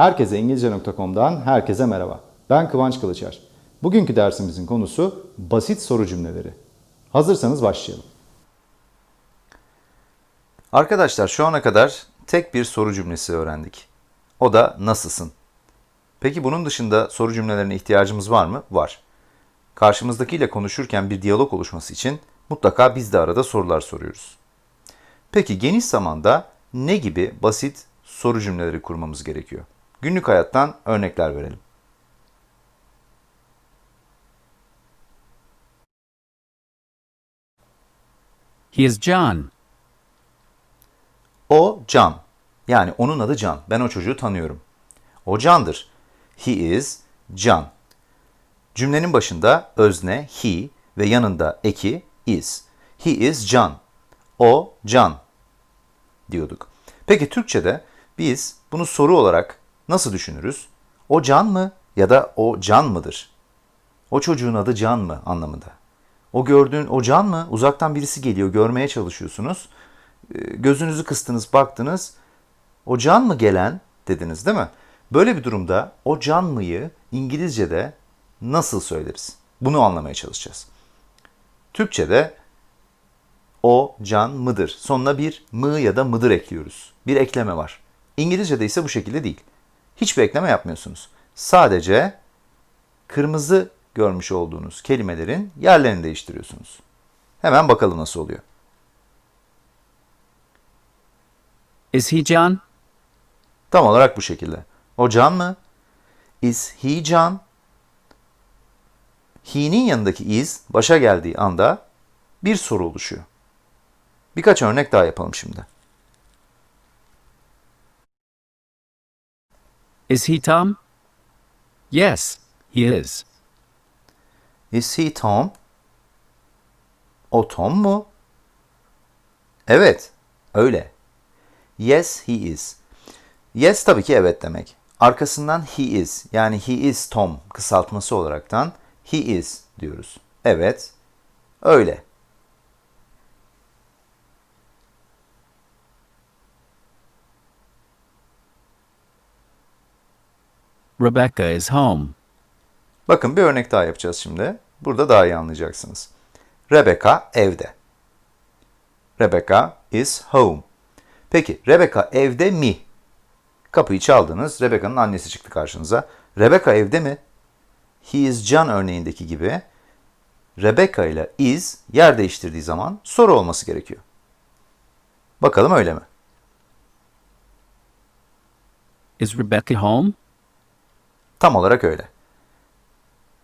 Herkese İngilizce.com'dan herkese merhaba. Ben Kıvanç Kılıçer. Bugünkü dersimizin konusu basit soru cümleleri. Hazırsanız başlayalım. Arkadaşlar şu ana kadar tek bir soru cümlesi öğrendik. O da nasılsın? Peki bunun dışında soru cümlelerine ihtiyacımız var mı? Var. Karşımızdakiyle konuşurken bir diyalog oluşması için mutlaka biz de arada sorular soruyoruz. Peki geniş zamanda ne gibi basit soru cümleleri kurmamız gerekiyor? Günlük hayattan örnekler verelim. He is John. O Can. Yani onun adı Can. Ben o çocuğu tanıyorum. O Can'dır. He is Can. Cümlenin başında özne he ve yanında eki is. He is Can. O Can diyorduk. Peki Türkçe'de biz bunu soru olarak nasıl düşünürüz? O Can mı ya da o Can mıdır? O çocuğun adı Can mı anlamında. O gördüğün o Can mı? Uzaktan birisi geliyor, görmeye çalışıyorsunuz. Ee, Gözünüzü kıstınız, baktınız. O Can mı gelen dediniz değil mi? Böyle bir durumda o Can mı'yı İngilizce'de nasıl söyleriz? Bunu anlamaya çalışacağız. Türkçe'de o can mıdır. Sonuna bir mı ya da mıdır ekliyoruz. Bir ekleme var. İngilizce'de ise bu şekilde değil. Hiçbir ekleme yapmıyorsunuz. Sadece kırmızı görmüş olduğunuz kelimelerin yerlerini değiştiriyorsunuz. Hemen bakalım nasıl oluyor. Is he John? Tam olarak bu şekilde. O can mı? Is he can? He'nin yanındaki is başa geldiği anda bir soru oluşuyor. Birkaç örnek daha yapalım şimdi. Is he Tom? Yes, he is. Is he Tom? O Tom mu? Evet, öyle. Yes, he is. Yes tabii ki evet demek. Arkasından he is yani he is Tom kısaltması olaraktan he is diyoruz. Evet, öyle. Rebecca is home. Bakın bir örnek daha yapacağız şimdi. Burada daha iyi anlayacaksınız. Rebecca evde. Rebecca is home. Peki Rebecca evde mi? Kapıyı çaldınız. Rebecca'nın annesi çıktı karşınıza. Rebecca evde mi? He is John örneğindeki gibi Rebecca ile is yer değiştirdiği zaman soru olması gerekiyor. Bakalım öyle mi? Is Rebecca home? Tam olarak öyle.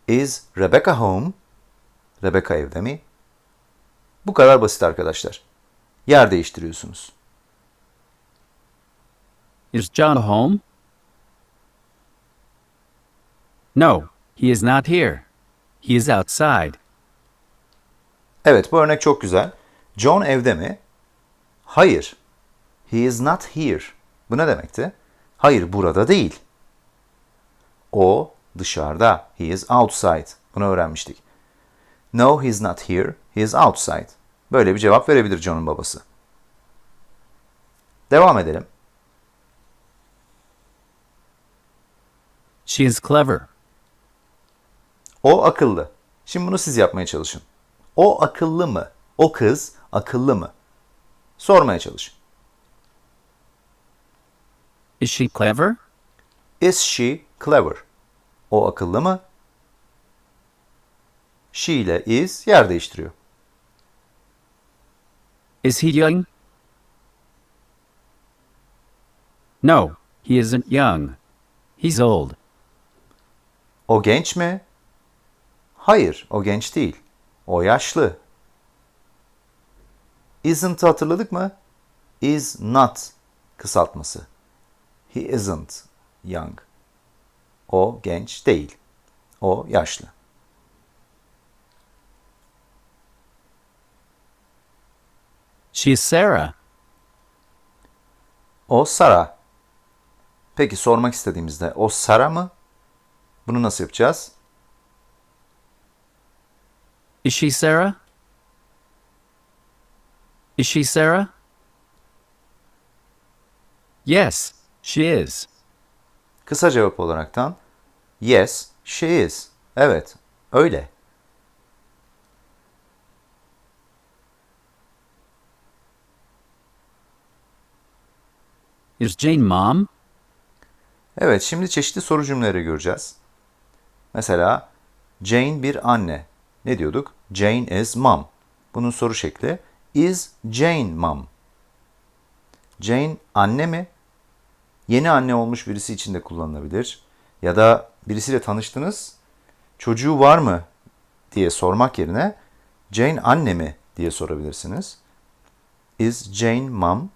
Is Rebecca home? Rebecca evde mi? Bu kadar basit arkadaşlar. Yer değiştiriyorsunuz. Is John home? No, he is not here. He is outside. Evet bu örnek çok güzel. John evde mi? Hayır. He is not here. Bu ne demekti? Hayır burada değil. O dışarıda. He is outside. Bunu öğrenmiştik. No, he is not here. He is outside. Böyle bir cevap verebilir John'un babası. Devam edelim. She is clever. O akıllı. Şimdi bunu siz yapmaya çalışın. O akıllı mı? O kız akıllı mı? Sormaya çalışın. Is she clever? Is she clever? O akıllı mı? She ile is yer değiştiriyor. Is he young? No, he isn't young. He's old. O genç mi? Hayır, o genç değil. O yaşlı. Isn't hatırladık mı? Is not kısaltması. He isn't young. O genç değil. O yaşlı. She is Sarah. O Sara. Peki sormak istediğimizde o Sara mı? Bunu nasıl yapacağız? Is she Sarah? Is she Sarah? Yes, she is. Kısa cevap olaraktan yes, she is. Evet, öyle. Is Jane mom? Evet, şimdi çeşitli soru cümleleri göreceğiz. Mesela Jane bir anne. Ne diyorduk? Jane is mom. Bunun soru şekli is Jane mom? Jane anne mi? Yeni anne olmuş birisi için de kullanılabilir. Ya da birisiyle tanıştınız, çocuğu var mı diye sormak yerine Jane anne mi diye sorabilirsiniz. Is Jane mom?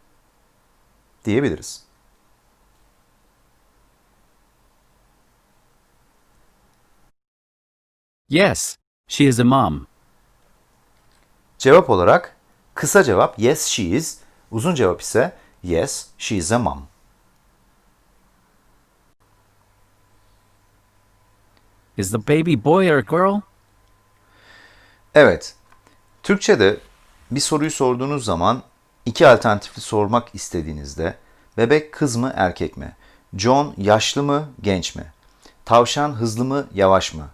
diyebiliriz. Yes, she is a mom. Cevap olarak kısa cevap yes she is, uzun cevap ise yes she is a mom. Is the baby boy or girl? Evet, Türkçe'de bir soruyu sorduğunuz zaman iki alternatifli sormak istediğinizde bebek kız mı erkek mi? John yaşlı mı genç mi? Tavşan hızlı mı yavaş mı?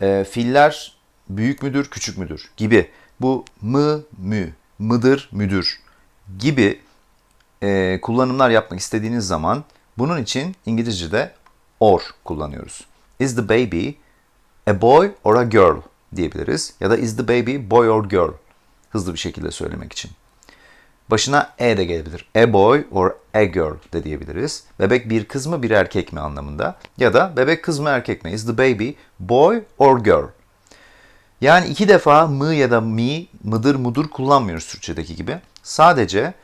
Ee, filler büyük müdür küçük müdür gibi bu mı mü mıdır müdür gibi e, kullanımlar yapmak istediğiniz zaman bunun için İngilizce'de or kullanıyoruz. Is the baby a boy or a girl diyebiliriz. Ya da is the baby boy or girl hızlı bir şekilde söylemek için. Başına e de gelebilir. A boy or a girl de diyebiliriz. Bebek bir kız mı bir erkek mi anlamında. Ya da bebek kız mı erkek mi? Is the baby boy or girl? Yani iki defa mı ya da mi, mıdır mudur kullanmıyoruz Türkçedeki gibi. Sadece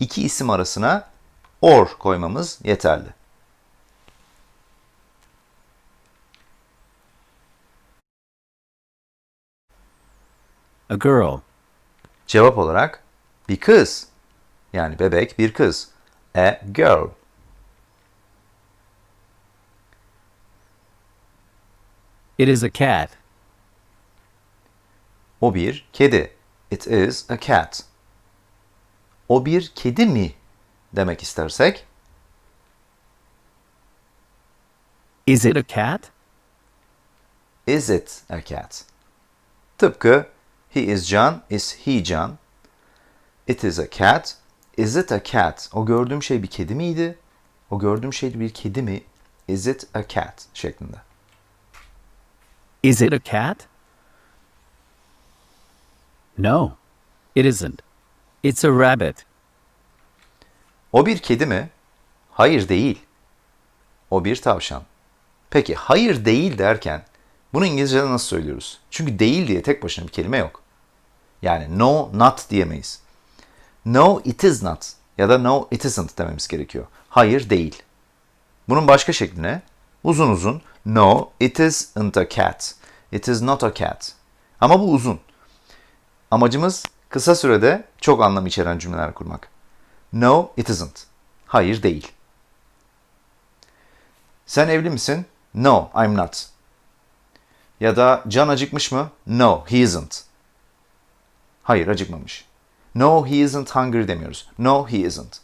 iki isim arasına or koymamız yeterli. A girl. Cevap olarak bir kız. Yani bebek bir kız. A girl. It is a cat. O bir kedi. It is a cat. O bir kedi mi demek istersek Is it a cat? is it a cat? Tıpkı he is John, is he John? It is a cat. Is it a cat? O gördüğüm şey bir kedi miydi? O gördüğüm şey bir kedi mi? Is it a cat şeklinde. Is it a cat? No, it isn't. It's a rabbit. O bir kedi mi? Hayır değil. O bir tavşan. Peki hayır değil derken bunu İngilizce'de nasıl söylüyoruz? Çünkü değil diye tek başına bir kelime yok. Yani no, not diyemeyiz. No, it is not ya da no, it isn't dememiz gerekiyor. Hayır değil. Bunun başka şekli ne? Uzun uzun. No, it isn't a cat. It is not a cat. Ama bu uzun. Amacımız kısa sürede çok anlam içeren cümleler kurmak. No, it isn't. Hayır değil. Sen evli misin? No, I'm not. Ya da Can acıkmış mı? No, he isn't. Hayır, acıkmamış. No, he isn't hungry demiyoruz. No, he isn't.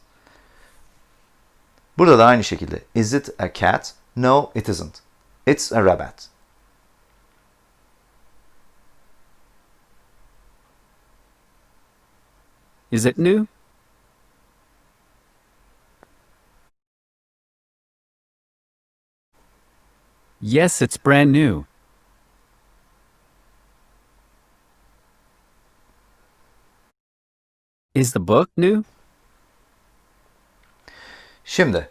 Burada da aynı şekilde. Is it a cat? No, it isn't. It's a rabbit. Is it new? Yes, it's brand new. Is the book new? Şimdi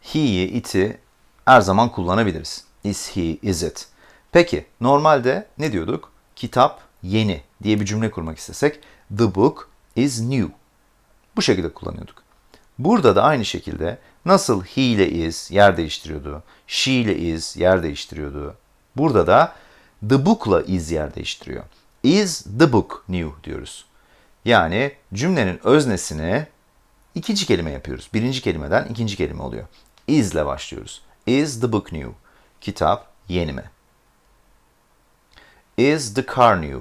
he'yi, it'i her zaman kullanabiliriz. Is he, is it. Peki normalde ne diyorduk? Kitap yeni diye bir cümle kurmak istesek the book is new. Bu şekilde kullanıyorduk. Burada da aynı şekilde nasıl he ile is yer değiştiriyordu, she ile is yer değiştiriyordu. Burada da the book'la is yer değiştiriyor. Is the book new diyoruz. Yani cümlenin öznesini ikinci kelime yapıyoruz. Birinci kelimeden ikinci kelime oluyor. Is ile başlıyoruz. Is the book new? Kitap yeni mi? Is the car new?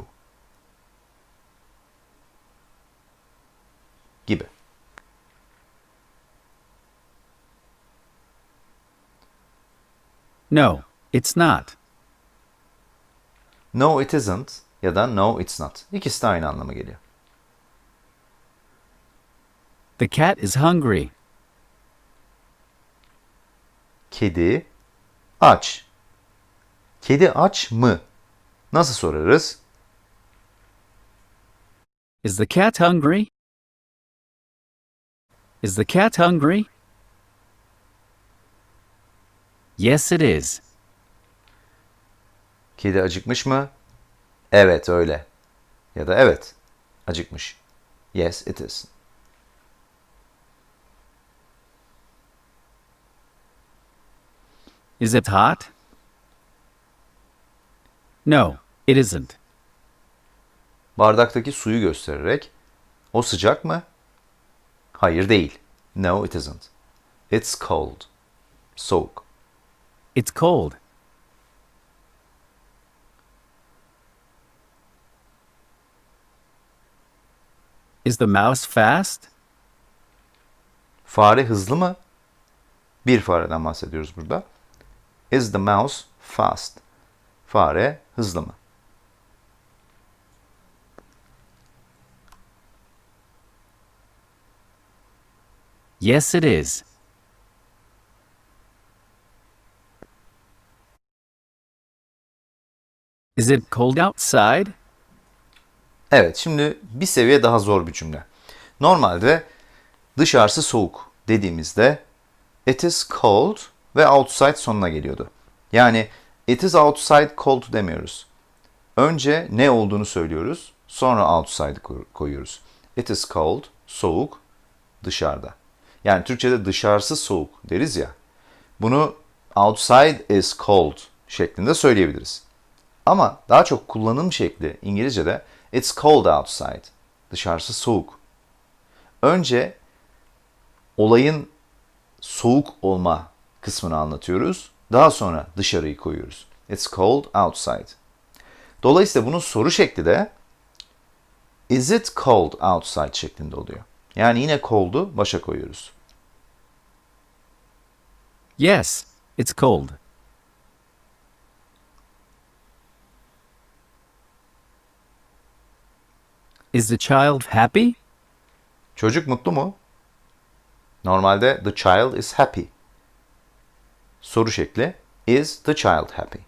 Gibi. No, it's not. No it isn't ya da no it's not. İkisi de aynı anlama geliyor. The cat is hungry. Kedi aç. Kedi aç mı? Nasıl sorarız? Is the cat hungry? Is the cat hungry? Yes, it is. Kedi acıkmış mı? Evet öyle. Ya da evet acıkmış. Yes it is. Is it hot? No, it isn't. Bardaktaki suyu göstererek o sıcak mı? Hayır değil. No it isn't. It's cold. Soğuk. It's cold. Is the mouse fast? Fare hızlı mı? Bir fareden bahsediyoruz burada. Is the mouse fast? Fare hızlı mı? Yes, it is. Is it cold outside? Evet, şimdi bir seviye daha zor bir cümle. Normalde dışarısı soğuk dediğimizde it is cold ve outside sonuna geliyordu. Yani it is outside cold demiyoruz. Önce ne olduğunu söylüyoruz, sonra outside koy- koyuyoruz. It is cold, soğuk, dışarıda. Yani Türkçe'de dışarısı soğuk deriz ya. Bunu outside is cold şeklinde söyleyebiliriz. Ama daha çok kullanım şekli İngilizce'de it's cold outside. Dışarısı soğuk. Önce olayın soğuk olma kısmını anlatıyoruz. Daha sonra dışarıyı koyuyoruz. It's cold outside. Dolayısıyla bunun soru şekli de is it cold outside şeklinde oluyor. Yani yine cold'u başa koyuyoruz. Yes, it's cold. Is the child happy? Çocuk mutlu mu? Normalde the child is happy. Soru şekli is the child happy?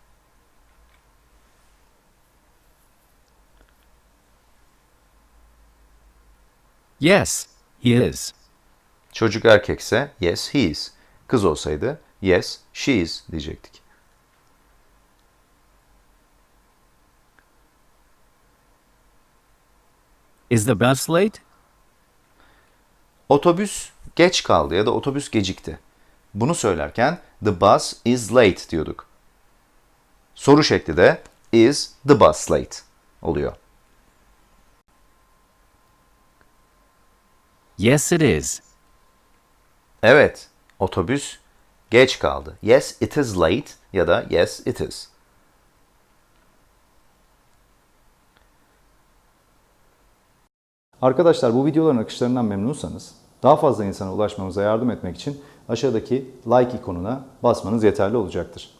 Yes, he is. Çocuk erkekse yes he is. Kız olsaydı yes she is diyecektik. Is the bus late? Otobüs geç kaldı ya da otobüs gecikti. Bunu söylerken the bus is late diyorduk. Soru şekli de is the bus late oluyor. Yes, it is. Evet, otobüs geç kaldı. Yes, it is late ya da yes, it is. Arkadaşlar bu videoların akışlarından memnunsanız daha fazla insana ulaşmamıza yardım etmek için aşağıdaki like ikonuna basmanız yeterli olacaktır.